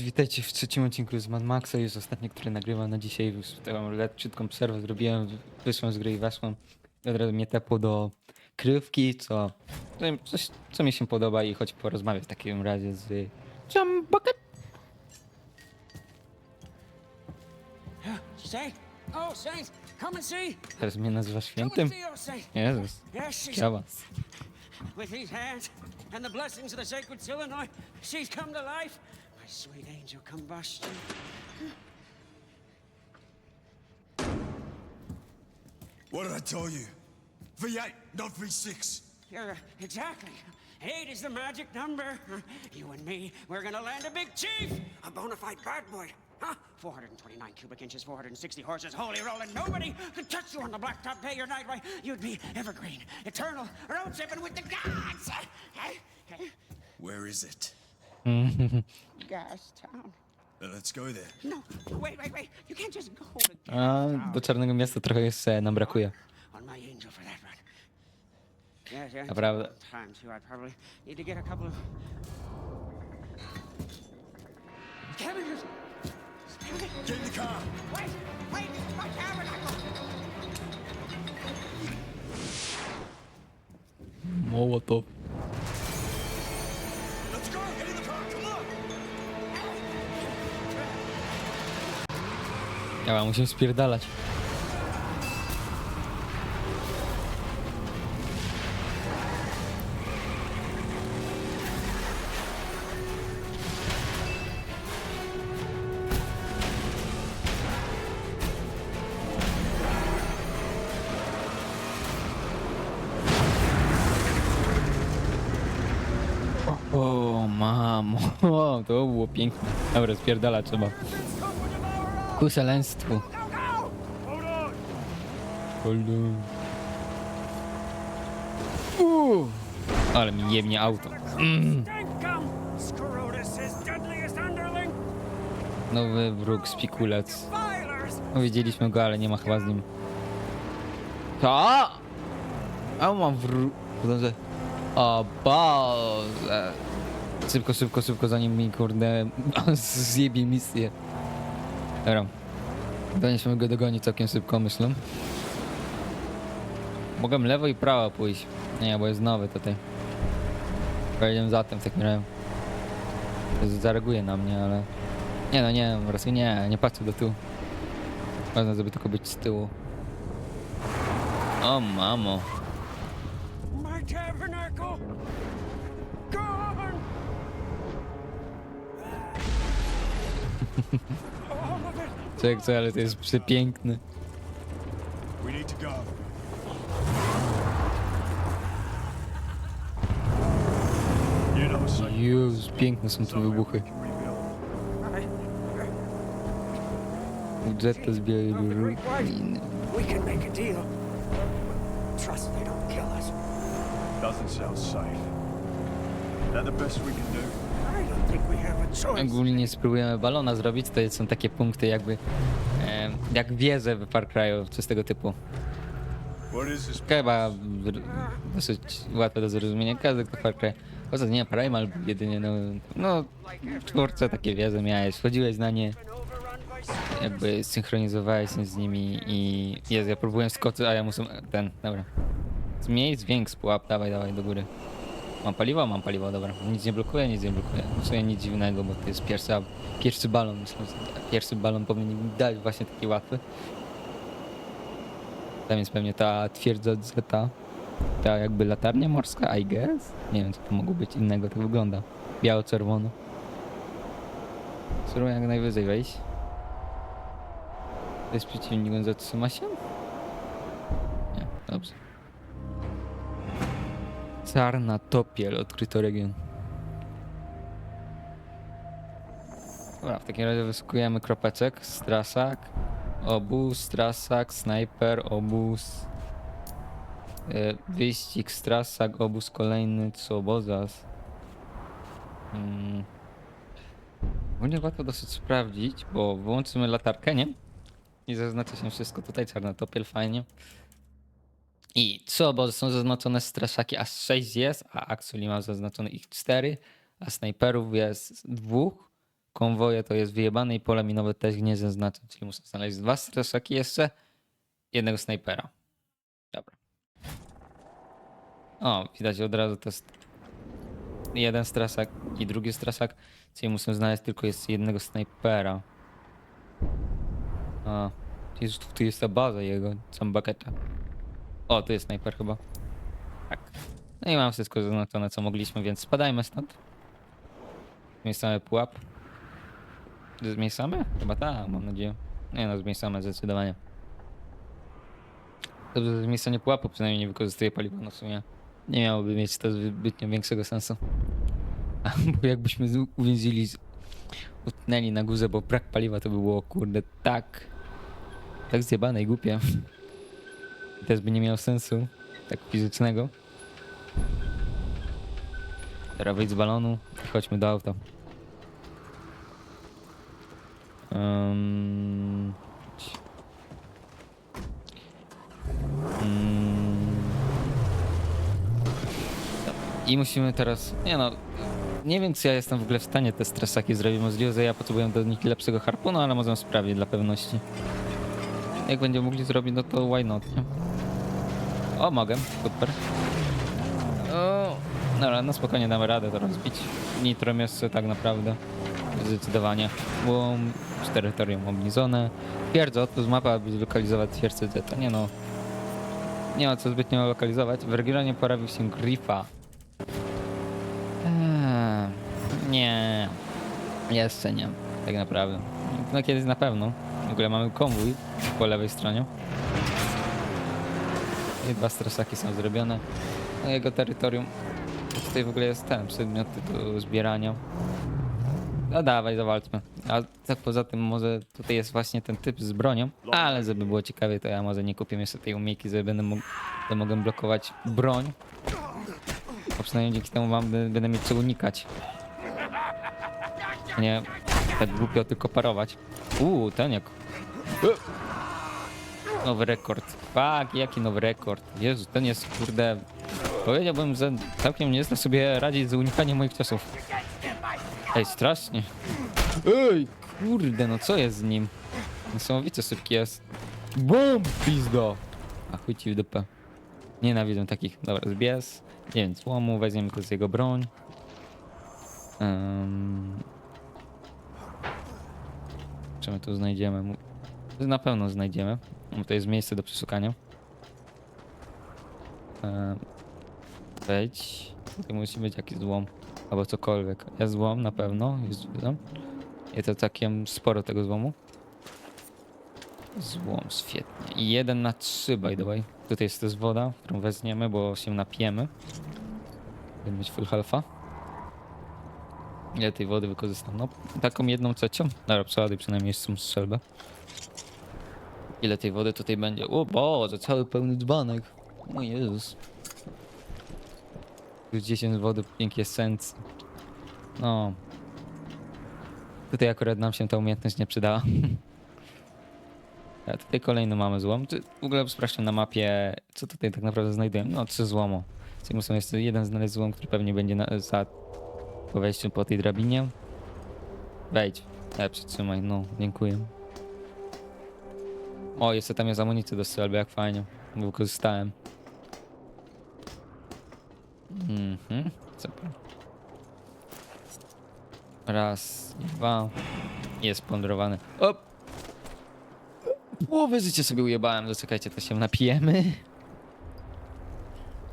Witajcie w trzecim odcinku z Mad Maxa, już ostatni, który nagrywam na dzisiaj, taką leciutką przerwę zrobiłem, wyszłem z gry i weszłem. I Od razu mnie tepło do krywki, co, mi- coś, co mi się podoba i choć porozmawiać w takim razie z Jump Bucket. Saint? Oh. Teraz mnie nazywa świętym? Jezus, działa. with these hands and the blessings of the sacred Silenoid. She's come to life. My sweet angel combustion. What did I tell you? V8, not V6. Yeah, exactly. Eight is the magic number. You and me, we're gonna land a big chief, a bona fide bad boy. Huh? 429 cubic inches, 460 horses, holy rolling. Nobody could touch you on the blacktop day or night. Why, you'd be evergreen, eternal, road tripping with the gods. Where is it? Let's go there. No, wait, wait, wait. You can't just go to A do Czarnego Miasta trochę jeszcze nam brakuje. On my angel for that yes. Naprawdę. Time too. I probably need to get a couple of. Cabbages. Get in the car. Wait, wait, my tabernacle. Mołotow. Ja musimy spierdalać. O, mamo, o, to było piękne. Dobra, spierdala trzeba. Ku szaleństwu. Ale mi jebnie auto. Mm. Nowy wróg, spikulec. No, widzieliśmy go, ale nie ma chyba z nim. To? A mam wróg. Podążę. O Boże. Szybko, szybko, szybko, zanim mi kurde zjebie misję. Dobra. Powinniśmy go dogonić całkiem szybko, myślę. Mogę lewo i prawo pójść. Nie, bo jest nowy tutaj. Pojedziemy za tym w takim razie. Zareaguje na mnie, ale... Nie no, nie, prostu nie, nie patrzę do tyłu. Ważne, żeby tylko być z tyłu. O mamo. It! Czek, co, ale to jest przepiękne. We need to go. You know, so Jezus, piękne są te wybuchy. Jetta zbiera ruiny. We can make a deal. Trust they don't kill us. Doesn't sound safe. That the best we can do? Ogólnie spróbujemy balona zrobić, to są takie punkty jakby... em, jak wieże w Far Cry'u, coś tego typu. Chyba dosyć łatwe do zrozumienia. Każdy kto Far Cry. Poza nie Primal jedynie, no, no w czwórce takie wieże miałeś, wchodziłeś na nie, jakby synchronizowałeś się z nimi i jest, ja próbuję skoczyć, a ja muszę, ten, dobra. Zmniej, zwiększ pułap, dawaj, dawaj do góry. Mam paliwo? Mam paliwo, dobra. Nic nie blokuje, nic nie blokuje. W sumie nic dziwnego, bo to jest pierwszy, pierwszy balon, myślę, że pierwszy balon powinien mi dać właśnie taki łatwy. Tam jest pewnie ta twierdza Zeta. Ta jakby latarnia morska, I guess? Nie wiem, co to mogło być innego, to wygląda. Biało-czerwono. Spróbuję jak najwyżej wejść. To jest przeciwnik, on zatrzyma się? Nie, dobrze. Czarna topiel, odkryto region. Dobra, w takim razie wyskakujemy kropeczek, strasak, obóz, strasak, snajper, obóz, e, wyścig, strasak, obóz kolejny, co obozas. Hmm. Ogólnie łatwo dosyć sprawdzić, bo wyłączymy latarkę, nie? I zaznacza się wszystko tutaj, czarna topiel, fajnie. I co obozy są zaznaczone straszaki, aż 6 jest, a actually ma zaznaczone ich 4, a snajperów jest dwóch konwoje to jest wyjebane i pole minowe też nie zaznacza, czyli muszę znaleźć dwa stresaki jeszcze, jednego snajpera. Dobra. O, widać od razu to jest jeden strasak i drugi strasak, czyli muszę znaleźć tylko jest jednego snajpera. A, jest, tu jest ta baza jego, sam baketa. O, tu jest snajper chyba. Tak. No i mam wszystko zaznaczone, co mogliśmy, więc spadajmy stąd. Zmieszamy pułap. Zmieszamy? Chyba tak, mam nadzieję. Nie no, zmieszamy zdecydowanie. Dobrze, że zmieszanie pułapu przynajmniej nie wykorzystuje paliwa, no w sumie. Nie miałoby mieć to zbytnio większego sensu. Bo jakbyśmy uwięzili, utknęli na górze, bo brak paliwa, to by było kurde tak, tak zjebane i głupie. Też by nie miało sensu, tak fizycznego. Teraz wyjdź z balonu i chodźmy do auta. Um... I musimy teraz. Nie no. Nie wiem, czy ja jestem w ogóle w stanie te stresaki zrobić. Możliwe, że ja potrzebuję do nich lepszego harpunu, ale możemy sprawdzić dla pewności. Jak będziemy mogli zrobić, no to why not, nie? O, mogę. Super. O, dobra, no spokojnie damy radę to rozbić. Nitro jeszcze tak naprawdę. Zdecydowanie. Bo z terytorium obniżone. Twierdza, to z mapa, aby zlokalizować twierdzę Zeta. Nie no. Nie ma co zbytnio lokalizować. W regionie pojawił się Griffa. Eee, nie. Jeszcze nie. Tak naprawdę. No kiedyś na pewno. W ogóle mamy konwój po lewej stronie. Dwa stresaki są zrobione. No jego terytorium. Tutaj w ogóle jest ten przedmiot do zbierania. No dawaj, zawalczmy. A tak poza tym może tutaj jest właśnie ten typ z bronią, ale żeby było ciekawie, to ja może nie kupię jeszcze tej umiejki, żeby będę mógł, to mogę blokować broń. Bo przynajmniej dzięki temu mam, będę mieć co unikać. Nie tak głupio tylko parować. Uuu, ten jak... Nowy rekord. Fuck, jaki nowy rekord. Jezu, ten jest kurde... Powiedziałbym, że całkiem nie zna sobie radzić z unikaniem moich ciosów. Ej, strasznie. Ej, kurde, no co jest z nim? Niesamowicie szybki jest. BUM! Pizdo! A chuj ci w dupę. Nienawidzę takich. Dobra, zbies. Nie wiem, złomu, weźmiemy to z jego broń. Um... Czy my tu znajdziemy? Na pewno znajdziemy. Bo to jest miejsce do przeszukania. Um... Wejdź. Tutaj musi być jakiś złom. Albo cokolwiek. Jest złom na pewno. Jest. I to całkiem sporo tego złomu. Złom, świetnie. I jeden na trzy, by the way. Tutaj jest też woda, którą weźmiemy, bo się napijemy. Będziemy mieć full health'a. Ile tej wody wykorzystam? No, taką jedną trzecią. Dobra, przeładuj przynajmniej jeszcze strzelbę. Ile tej wody tutaj będzie? O Boże, cały pełny dzbanek. O Jezus. Już 10 wody, pięknie esencji. No. Tutaj akurat nam się ta umiejętność nie przydała. A tutaj kolejny mamy złom. Czy w ogóle sprawdźmy na mapie, co tutaj tak naprawdę znajdujemy. No, trzy złomu. Czyli muszę jeszcze jeden znaleźć złom, który pewnie będzie na, za po wejściu po tej drabinie. Wejdź. Ja przytrzymaj, no, dziękuję. O, jeszcze tam jest amunicja do strzelby, jak fajnie. Wykorzystałem. Mhm, super. Raz, dwa. Jest pądrowany. O! Połowę życia sobie ujebałem, zaczekajcie, to się napijemy.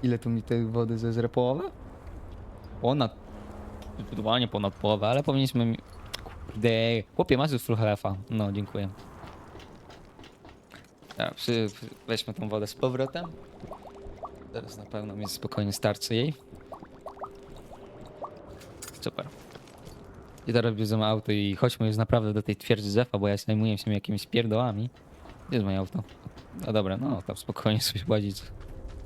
Ile tu mi tej wody zeżre połowę? Ponad. Zdecydowanie ponad połowę, ale powinniśmy... Kurde, chłopie, masz już full health'a. No, dziękuję. Dobra, przy, weźmy tą wodę z powrotem. Teraz na pewno mi spokojnie starczy jej. Super. I teraz bierzemy auto i chodźmy już naprawdę do tej twierdzy Zefa, bo ja zajmuję się jakimiś pierdołami. Gdzie jest moje auto? No dobra, no tam spokojnie sobie łazić.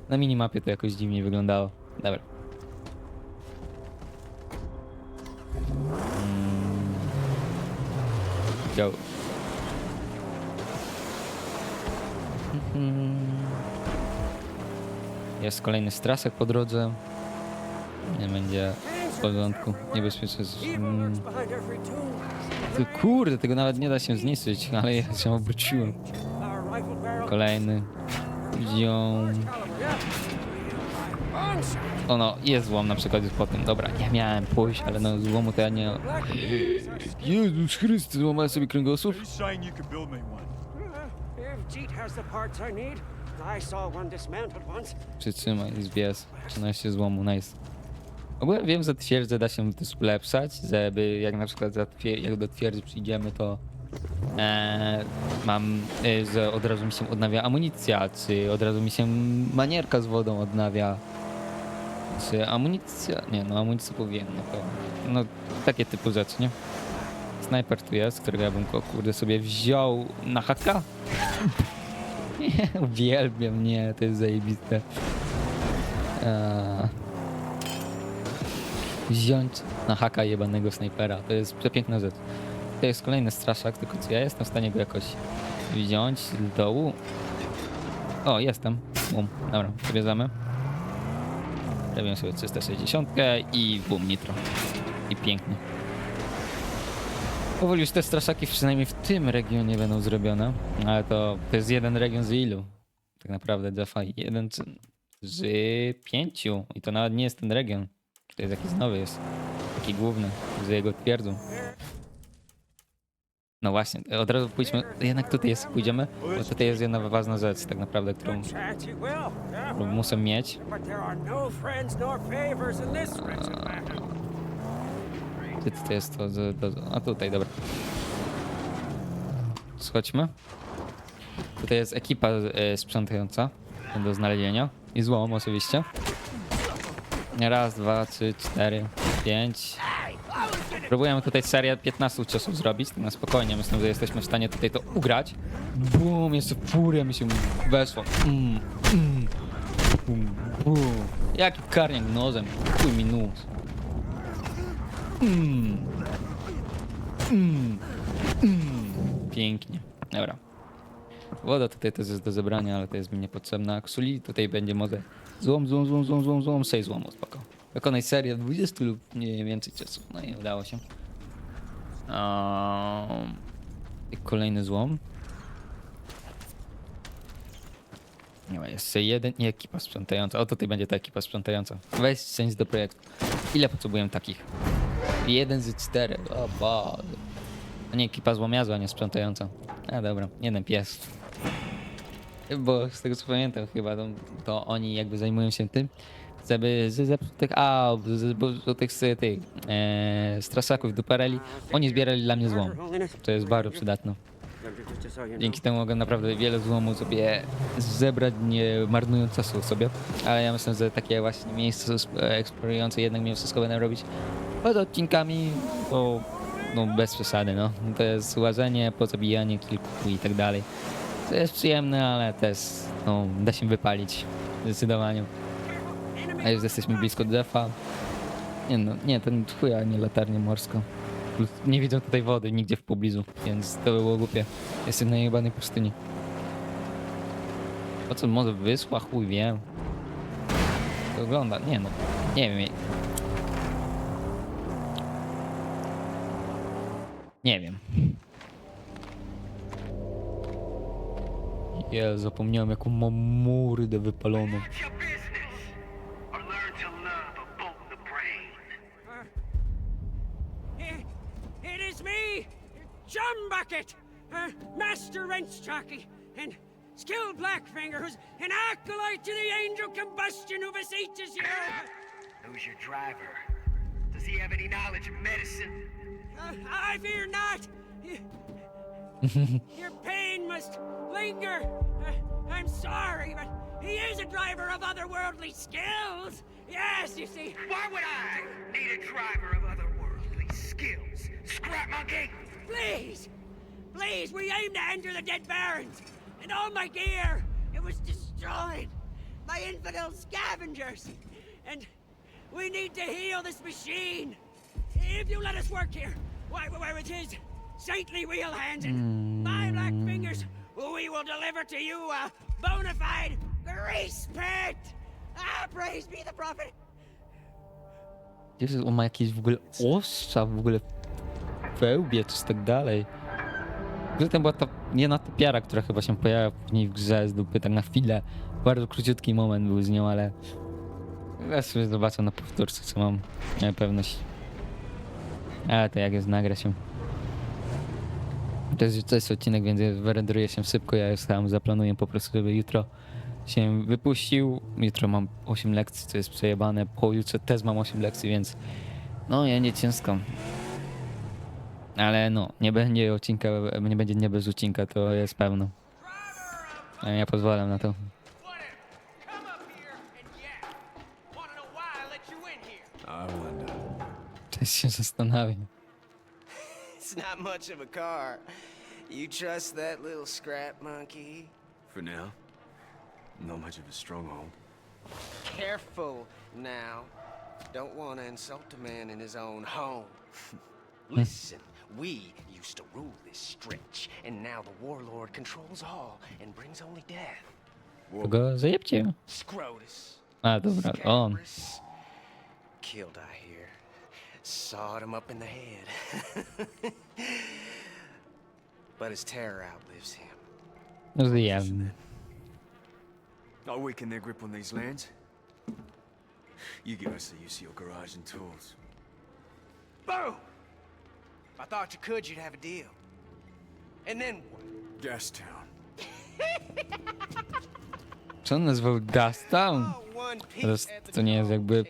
Na minimapie to jakoś dziwnie wyglądało. Dobra. Go. Jest kolejny strasek po drodze. Nie będzie w porządku. Niebezpieczne. Evil mm. Ty, kurde, tego nawet nie da się zniszczyć, ale ja się obróciłem. Kolejny. Wziął... O no, jest złom na przykład już po tym. Dobra, nie miałem pójść, ale no złomu to ja nie... Jezus Chrystus, złamałem sobie kręgosłup? Przytrzymaj, zbies. 13 złomu, nice. Ogólnie wiem, że twierdzę da się też ulepszać, żeby jak na przykład jak do twierdzy przyjdziemy, to e, mam, e, że od razu mi się odnawia amunicja, czy od razu mi się manierka z wodą odnawia, czy amunicja, nie no amunicja powinna, to, no takie typu rzeczy, nie? Snajper tu jest, którego ja bym go, kurde sobie wziął na haka. Uwielbiam, nie, to jest zajebiste. Eee, wziąć na haka jebanego snajpera. To jest przepiękna rzecz. To jest kolejny straszak, tylko czy ja jestem w stanie go jakoś wziąć z dołu? O, jestem. Bum. Dobra, pobierzemy. Robię sobie 360 i bum, nitro. I pięknie. Powoli już te straszaki przynajmniej w tym regionie będą zrobione, ale to, to jest jeden region z ilu? Tak naprawdę Jaffa jeden z, pięciu i to nawet nie jest ten region. To jest jakiś nowy jest, taki główny, z jego twierdzą. No właśnie, od razu pójdźmy, jednak tutaj jest, pójdziemy, bo tutaj jest jedna ważna rzecz tak naprawdę, którą, muszę mieć. Gdzie to jest to, a tutaj, dobra. Schodźmy. Tutaj jest ekipa e, sprzątająca do znalezienia. I złom oczywiście. Raz, dwa, trzy, cztery, pięć. Próbujemy tutaj serię 15 ciosów zrobić, na spokojnie. Myślę, że jesteśmy w stanie tutaj to ugrać. Bum, jeszcze furia mi się weszło. Mm, mm, bum, bum. Jaki karniak nożem, chuj mi nóż. Mm. Mm. Mm. Pięknie. Dobra. Woda tutaj też jest do zebrania, ale to jest mi niepotrzebna. Ksuli tutaj będzie może złom, złom, złom, złom, złom, złom, 6 złomów, spoko. Wykonaj serię 20 lub nie więcej ciosów. No i udało się. Um, kolejny złom. Nie ma jeszcze jeden i ekipa sprzątająca. O, tutaj będzie ta ekipa sprzątająca. Weź część do projektu. Ile potrzebujemy takich? Jeden z czterech. O Boże. To nie ekipa złomiazła, a nie sprzątająca. A dobra, jeden pies. Bo z tego co pamiętam chyba, to, to oni jakby zajmują się tym, żeby z zepsutych aut, z zepsutych z tych e, strasaków dupareli, oni zbierali dla mnie złom. To jest bardzo przydatne. Dzięki temu mogę naprawdę wiele złomu sobie zebrać, nie marnując czasu sobie. Ale ja myślę, że takie właśnie miejsca sp- eksplorujące jednak mimo wszystko będę robić pod odcinkami, bo no bez przesady, no. To jest łażenie, pozabijanie kilku i tak dalej. To jest przyjemne, ale też no, da się wypalić zdecydowanie. A już jesteśmy blisko Jeffa. Nie no, nie, ten chuja, nie latarnia morska. Plus Nie widzę tutaj wody nigdzie w pobliżu, więc to by było głupie. Jestem na jebanej pustyni. Po co może wyschła? Chuj wiem. To wygląda, nie no, nie wiem. Nie wiem. Ja zapomniałem jaką mam mordę wypaloną. I'm sorry, but he is a driver of otherworldly skills. Yes, you see. Why would I need a driver of otherworldly skills? Scrap monkey! Please, please, we aim to enter the Dead Barrens, and all my gear, it was destroyed by infidel scavengers, and we need to heal this machine. If you let us work here, why, why with his saintly wheel hands and my black fingers, we will deliver to you a bona fide grease pit. Ah, praise be the prophet. Jezus, on ma jakieś w ogóle ostrza w ogóle wełbie, czy tak dalej. Zatem była ta jedna typiara, która chyba się pojawia później w grze z dupy, tak na chwilę. Bardzo króciutki moment był z nią, ale ja sobie zobaczę na powtórce, co mam pewność. Ale to jak jest, nagra się. To jest, to jest odcinek, więc wyrenderuje się szybko. Ja już sam zaplanuję po prostu, żeby jutro się wypuścił. Jutro mam 8 lekcji, co jest przejebane. Pojutrze też mam 8 lekcji, więc no ja nie ciężko. Ale no, nie będzie odcinka, nie będzie nie bez odcinka, to jest pewno. Ja pozwalam na to. Też się zastanawiam. It's not much of a car. You trust that little scrap monkey? For now, not much of a stronghold. Careful now. Don't want to insult a man in his own home. Listen, we used to rule this stretch, and now the warlord controls all and brings only death. Kogo zajebcie? Scrotus. A, dobra, on. Killed, I hear. Sawed him up in the head. but his terror outlives him. No zjem. I'll weaken their grip on these lands. You give us the use of your garage and tools. Boom! If I thought you could, you'd have a deal. And then what? Gastown. Co on nazwał Dust Town? Oh, one Teraz peep at the to nie jest door jakby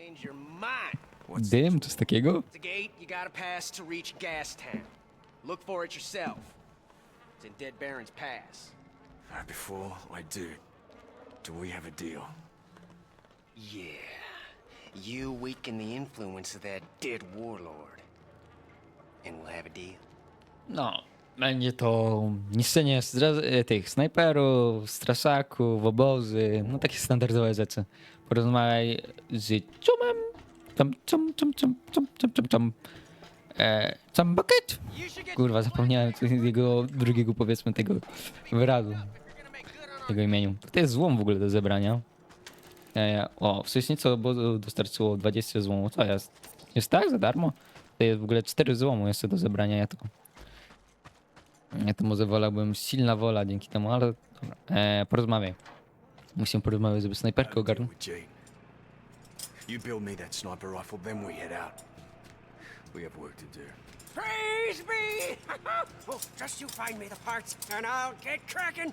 dym, coś takiego? It's a gate you gotta pass to reach Gastown. Look for it yourself. It's in Dead Baron's Pass. Uh, Before I do, do we have a deal? Yeah. You weaken the influence of that dead warlord. And we'll have a deal. No, będzie to niszczenie stra- e, tych snajperów, straszaków, obozy, no takie standardowe rzeczy. Porozmawiaj z Ciumem, tam, tam, tam, tam, tam, tam, tam, tam. E, tam bucket? Kurwa, zapomniałem jego drugiego, powiedzmy, tego wyrazu. Jego imieniu. To jest złom w ogóle do zebrania. E, o, wcześniej co, bo dostarczyło 20 złomu. Co jest? Jest tak za darmo? To jest w ogóle 4 złomu jeszcze do zebrania. Ja to... Ja to może wolałbym silna wola dzięki temu, ale dobra. E, porozmawiaj. Musimy porozmawiać, żeby snajperkę ogarnąć. You build me that sniper rifle, then we head out. We have work to do. Praise be! oh, just you find me the parts, and I'll get cracking.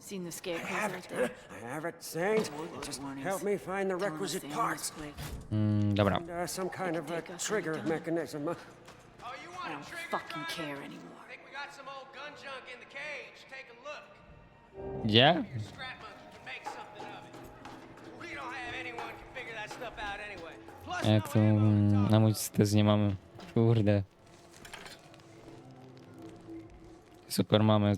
Seen the I scarecrows have it. there? I have it, Saint. Just help me find the requisite parts. quick. Mm, dobra. And uh, some kind of a trigger mechanism. Uh, Oh, you I want a don't trigger? fucking huh? care anymore. I Think we got some old gun junk in the cage? Take a look. Gdzie? Jak to mm, talk amunicji też nie mamy. Kurde. Super mamy,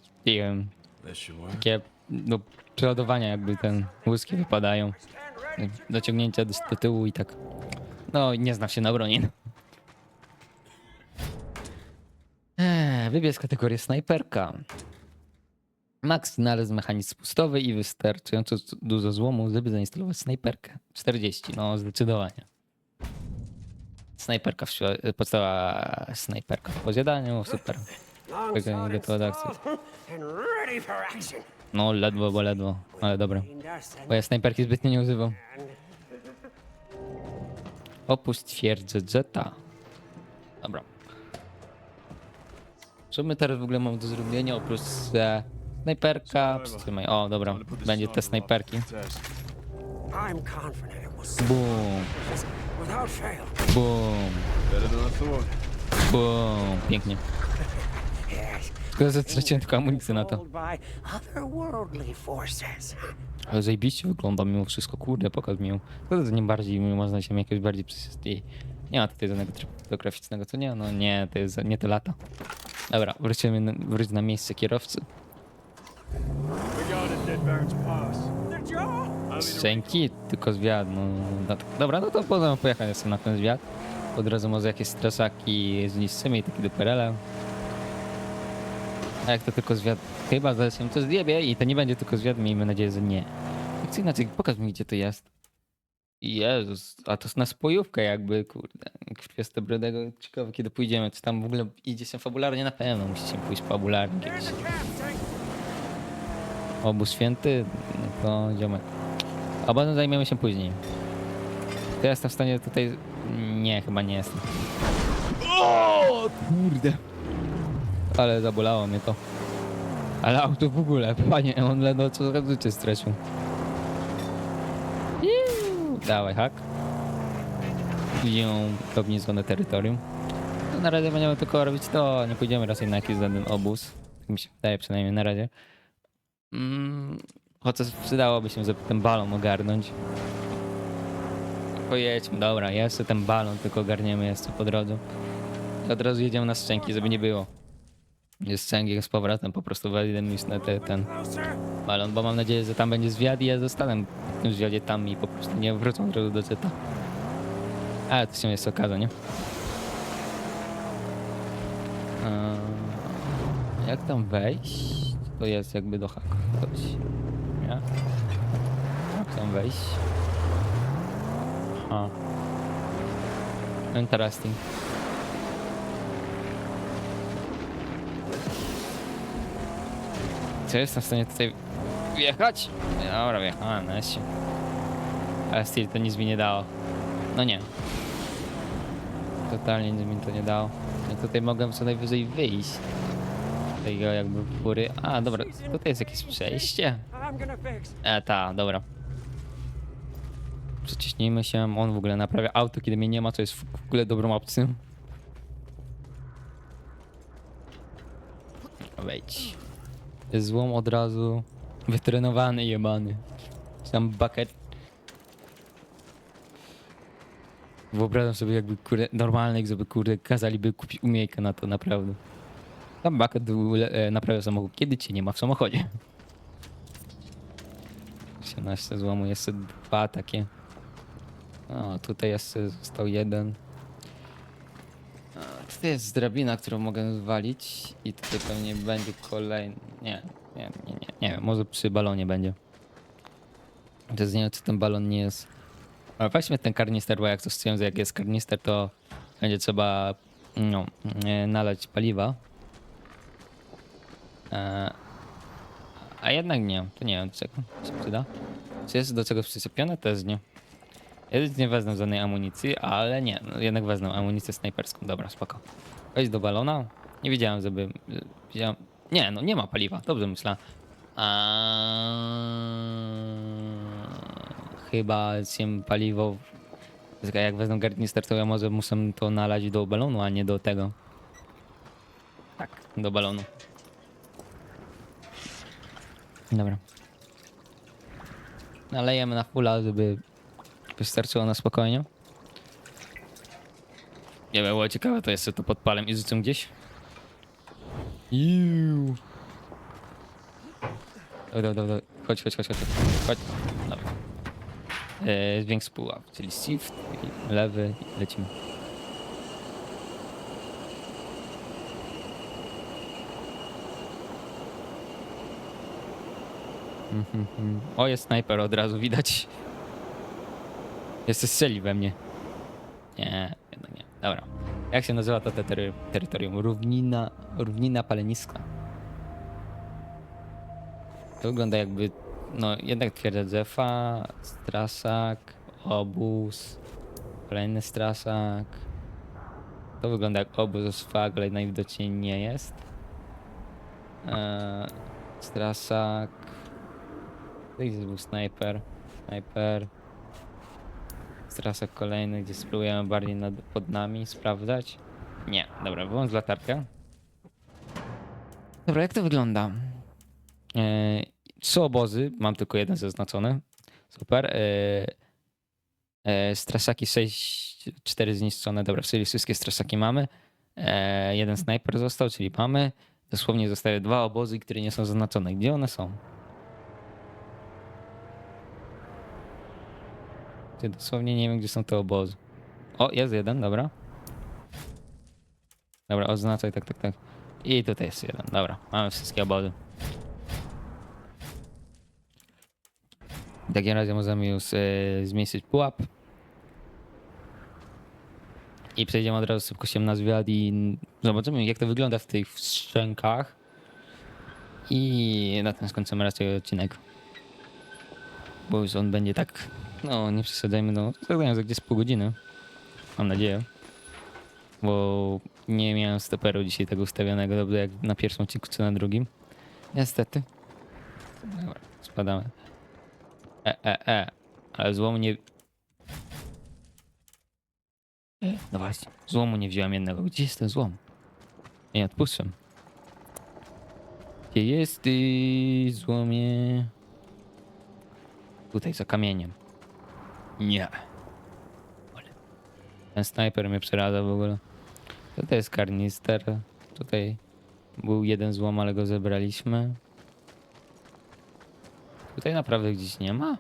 work. takie do przeładowania jakby ten łuski wypadają. Dociągnięcia do, do tyłu i tak. No, nie znam się na broni. no. Eee, wybierz kategorię snajperka. Max znalazł mechanizm spustowy i wystarczająco dużo złomu, żeby zainstalować snajperkę. 40, no zdecydowanie. Snajperka, w podstawa snajperka w posiadaniu, super. gotowa do akcji. No ledwo, bo ledwo, ale dobra. Bo ja snajperki zbytnio nie używam. Opuść twierdzę Jetta. Dobra. Co my teraz w ogóle mamy do zrobienia oprócz e, snajperka? Przytrzymaj. O, dobra. Będzie te snajperki. Boom, boom, boom. Pięknie. Tylko, że straciłem tylko amunicję na to. Ale zajebiście wygląda mimo wszystko. Kurde, pokaż mi ją. To nie bardziej, można się jakoś bardziej przysysty. Nie ma tutaj żadnego trybu fotograficznego, co nie? No nie, to jest nie te lata. Dobra, wrócimy na, wróć na miejsce kierowcy. Szczęki, tylko zwiat. No, no, dobra, no to możemy pojechać jeszcze na ten zwiat. Od razu może jakieś straszaki zniszczymy i taki duperele. A jak to tylko zwiat, chyba zaraz się to zjebie i to nie będzie tylko zwiat, miejmy nadzieję, że nie. Jak co inaczej, pokaż mi gdzie to jest. Jezus, a to jest na spojówkę jakby, kurde. Krwiasta Brodego. Ciekawe kiedy pójdziemy, czy tam w ogóle idzie się fabularnie? Na pewno musicie pójść fabularnie kiedyś. Obóz święty, no to ziomek. Obozem zajmiemy się później. Ja jestem w stanie tutaj... Nie, chyba nie jestem. O kurde. Ale zabolało mnie to. Ale auto w ogóle, panie, on ledwo co życie stracił. Iu, Dawaj, hak. Idziemy w obniżone terytorium. To na razie będziemy tylko robić to, nie pójdziemy raczej na jakiś żaden obóz. Tak mi się wydaje przynajmniej na razie. Mm, chociaż przydałoby się, żeby ten balon ogarnąć. Pojedźmy, dobra, jeszcze ten balon, tylko ogarniemy jeszcze po drodze. Od razu jedziemy na szczęki, żeby nie było. Jest szczęki z powrotem, po prostu wejdę już na te, ten balon, bo mam nadzieję, że tam będzie zwiad i ja zostanę w tym zwiadzie tam i po prostu nie wrócą od razu do zeta. Ale to się jest okaże, nie? Jak tam wejść? To jest jakby do haku. Chodź. Nie? Jak tam wejść? Aha. Interesting. Czy jestem w stanie tutaj wjechać? Dobra, wjechałem, no się. Ale Steel to nic mi nie dało. No nie. Totalnie nic mi to nie dało. Ja tutaj mogłem co najwyżej wyjść. Tego jakby góry. A, dobra, tutaj jest jakieś przejście. E, ta, dobra. Przeciśnijmy się. On w ogóle naprawia auto, kiedy mnie nie ma, co jest w ogóle dobrą opcją. Wejdź. Złom od razu. Wytrenowany jebany. Sam bucket. Wyobrażam sobie jakby kurde, normalnych, żeby kurde kazaliby kupić umiejkę na to naprawdę. Tam bucket e, naprawia samochód, kiedy cię nie ma w samochodzie. 18 złomu, jeszcze dwa takie. O, tutaj jeszcze został jeden. A, Tutaj jest drabina, którą mogę zwalić i tutaj pewnie będzie kolejny. Nie, nie, nie, nie, nie wiem, może przy balonie będzie. To nie czy ten balon nie jest. Ale weźmy ten karnister, bo jak to stwierdzę, jak jest karnister, to będzie trzeba no, e, nalać paliwa. E, a jednak nie, to nie wiem, czego się przyda. Czy jest do czegoś przyczepione? Też nie. Ja nic nie wezmę żadnej amunicji, ale nie, no jednak wezmę amunicję snajperską. Dobra, spoko. Wejdź do balona. Nie widziałem, żeby... Widziałem... Nie, no nie ma paliwa, dobrze myślę. A... Chyba się paliwo... Jak wezmę garnister, to ja może muszę to nalać do balonu, a nie do tego. Tak, do balonu. Dobra. Nalejemy na fulla, żeby wystarczyło na spokojnie. Nie było ciekawe, to jeszcze to podpalę i rzucę gdzieś. Iu. Dobra, dobra. Chodź, chodź, chodź, chodź. Chodź. Dobra. Eee, zwiększ pułap, czyli shift, lewy i lecimy. Mhm, mhm. O, jest snajper od razu widać. Jeszcze strzeli we mnie. Nie, jednak nie. Dobra. Jak się nazywa to te tery terytorium? Równina, równina paleniska. To wygląda jakby, no jednak twierdza Zefa, Strasak, obóz, kolejny Strasak. To wygląda jak obóz Sfag, ale najwidoczniej nie jest. Eee, Strasak. Tutaj gdzieś był snajper. Snajper. Strasek kolejny, gdzie spróbujemy bardziej nad, pod nami sprawdzać. Nie, dobra, wyłącz latarkę. Dobra, jak to wygląda? Eee, trzy obozy, mam tylko jeden zaznaczony. Super. Eee, strasaki 6, 4 zniszczone. Dobra, czyli wszystkie strasaki mamy. Eee, jeden snajper został, czyli mamy. Dosłownie zostały dwa obozy, które nie są zaznaczone. Gdzie one są? Ty dosłownie nie wiem, gdzie są te obozy. O, jest jeden, dobra. Dobra, oznaczaj, tak, tak, tak. I tutaj jest jeden, dobra. Mamy wszystkie obozy. W takim razie możemy już e, zmniejszyć pułap. I przejdziemy od razu z szybkością na zwiat i zobaczymy jak to wygląda w tych szczękach. I na tym skończymy raczej odcinek. Bo już on będzie tak, no nie przesadzajmy, no zagrałem za gdzieś pół godziny. Mam nadzieję. Bo nie miałem stoperu dzisiaj tego ustawionego dobrze jak na pierwszym odcinku czy na drugim. Niestety. Dobra, spadamy. E, e, e. Ale złomu nie... E, No właśnie, złomu nie wziąłem jednego. Gdzie jest ten złom? Nie odpuszczam. Gdzie jest ty, złomie? Tutaj za kamieniem. Nie. Ten snajper mnie przeraża w ogóle. Tutaj jest karnister. Tutaj był jeden złom, ale go zebraliśmy. Tutaj naprawdę gdzieś nie ma?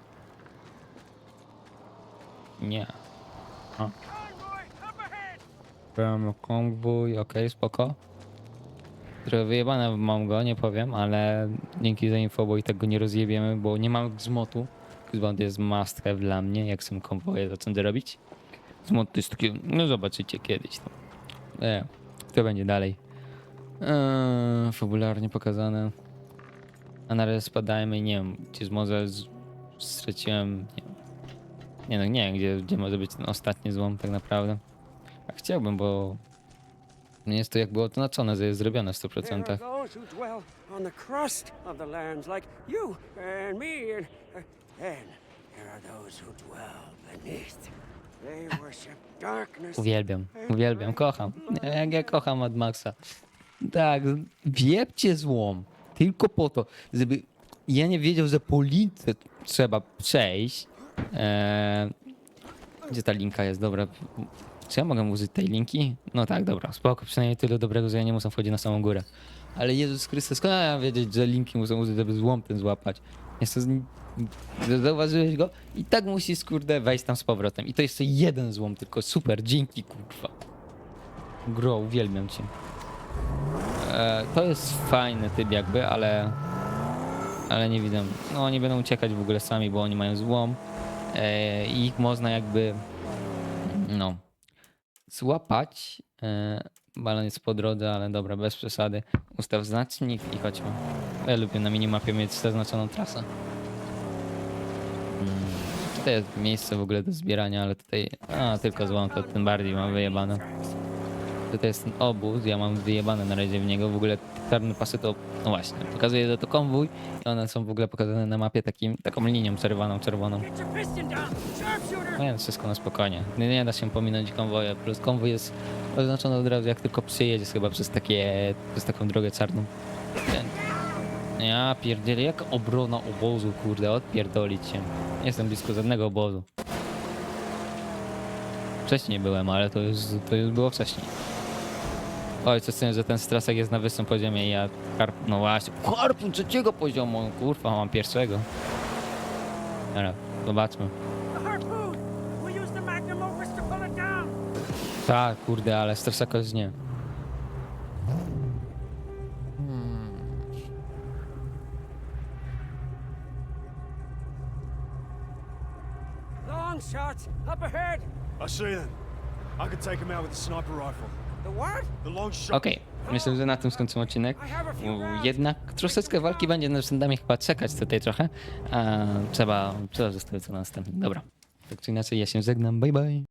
Nie. O. Konwój, okej, spoko. Trochę wyjebane mam go, nie powiem, ale dzięki za info, bo i tak go nie rozjebiemy, bo nie mam gzmotu. Gzmot jest must have dla mnie, jak są konwoje zacząć robić. Gzmot to jest takie, no zobaczycie kiedyś. No. E, to będzie dalej. Eee, fabularnie pokazane. A na razie spadajmy, nie wiem, gdzie z może z... straciłem, nie wiem. Nie no, nie wiem, gdzie, gdzie może być ten ostatni złom tak naprawdę. A chciałbym, bo nie jest to jak było oznaczone, że jest zrobione w There 100%. Uwielbiam, uwielbiam, kocham. Jak ja kocham Mad Maxa. Tak, wiepcie złom. Tylko po to, żeby ja nie wiedział, że po lince trzeba przejść. Eee, gdzie ta linka jest? Dobra. Czy ja mogę użyć tej linki? No tak, dobra, spoko. Przynajmniej tyle dobrego, że ja nie muszę wchodzić na samą górę. Ale Jezus Chrystus, skąd ja mam wiedzieć, że linki muszę użyć, żeby złom ten złapać? Jeszcze z... Zauważyłeś go? I tak musisz, kurde, wejść tam z powrotem. I to jeszcze jeden złom, tylko super, dzięki, kurwa. Gro, uwielbiam cię. E, to jest fajny typ jakby, ale... Ale nie widzę. No oni będą uciekać w ogóle sami, bo oni mają złom. E, I ich można jakby... No... Złapać. E, balon jest po drodze, ale dobra, bez przesady. Ustaw znacznik i chodźmy. Ja lubię na minimapie mieć zaznaczoną trasę. Mm, Tutaj jest miejsce w ogóle do zbierania, ale tutaj... A, tylko złom, to tym bardziej mam wyjebane. Tutaj jest ten obóz, ja mam wyjebane na razie w niego. W ogóle czarne pasy to... No właśnie, pokazuje, że to konwój i one są w ogóle pokazane na mapie takim, taką linią czerwoną, czerwoną. No więc wszystko na spokojnie. Nie, nie da się pominąć konwoje. Plus konwój jest oznaczony od razu jak tylko przyjedziesz chyba przez takie, przez taką drogę czarną. Ten- Ja pierdzielę, jak obrona obozu, kurde, odpierdolić się. Nie jestem blisko żadnego obozu. Wcześniej byłem, ale to już, to już było wcześniej. Oj, co z tym, że ten strasek jest na wyższym poziomie i ja karp... No właśnie, karpun trzeciego poziomu, kurwa, mam pierwszego. Dobra, zobaczmy. Tak, kurde, ale stresaka już nie. Okej, myślę, że na tym skończymy odcinek. Jednak troszeczkę walki będzie nad rzędami chyba czekać tutaj trochę. A trzeba, trzeba zostawić to na następny. Dobra. Tak czy inaczej, ja się żegnam. Bye bye.